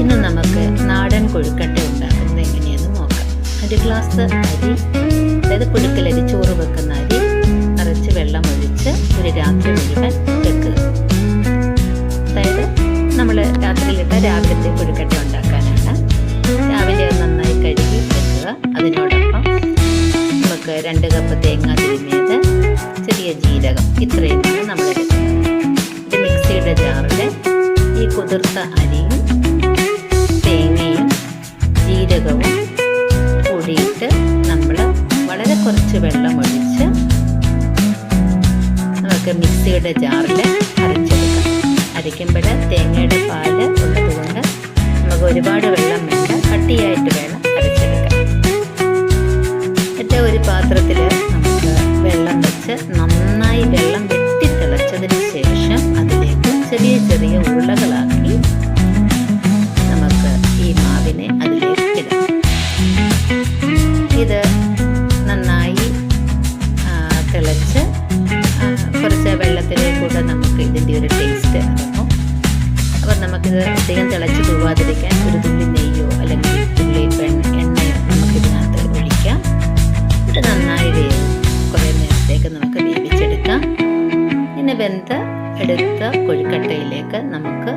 ഇന്ന് നമുക്ക് നാടൻ കൊഴുക്കട്ട ഉണ്ടാക്കുന്നത് എങ്ങനെയെന്ന് നോക്കാം. ഒരു ഗ്ലാസ് അരി അതായത് പുഴുക്കലരി ചോറ് വെക്കുന്ന അരി നിറച്ച് വെള്ളം ഒഴിച്ച് ഒരു രാത്രി മുഴുവൻ വെക്കുക. അതായത് നമ്മൾ രാത്രിയിലിട്ട രാവിലത്തെ കൊഴുക്കട്ട ഉണ്ടാക്കാനാണ്. രാവിലെ നന്നായി കഴുകി വെക്കുക. അതിനോടൊപ്പം നമുക്ക് രണ്ട് കപ്പ് തേങ്ങ തിരുമിയത് ചെറിയ ജീരകം ഇത്രയും നമ്മൾ മിക്സിയുടെ ജാറിൽ ഈ കുതിർത്ത അരിയും വളരെ കുറച്ച് വെള്ളം ഒഴിച്ച് നമുക്ക് മിക്സിയുടെ ജാറിൽ അരച്ചെടുക്കാം. അരയ്ക്കുമ്പോൾ തേങ്ങയുടെ പാൽ ഉള്ളതുകൊണ്ട് നമുക്ക് ഒരുപാട് വെള്ളം വേണ്ട. കട്ടിയായിട്ട് വേണം അരച്ചെടുക്കാൻ. എന്നിട്ട് ഒരു പാത്രത്തിൽ നമുക്ക് വെള്ളം വെച്ച് നന്നായി വെള്ളം വെട്ടി തിളച്ചതിന് ശേഷം അതിലേക്ക് ചെറിയ ചെറിയ ഉരുളകളാക്കി നമുക്കിത് അധികം തിളച്ച് തൂവാതിരിക്കാൻ ഒരു തുള്ളി നെയ്യോ അല്ലെങ്കിൽ തുള്ളി എണ്ണ എണ്ണയോ നമുക്കിതിനകത്ത് ഒഴിക്കാം. ഇത് നന്നായി വേവും. കുറേ നേരത്തേക്ക് നമുക്ക് വേവിച്ചെടുക്കാം. പിന്നെ വെന്ത എടുത്ത കൊഴുക്കട്ടയിലേക്ക് നമുക്ക്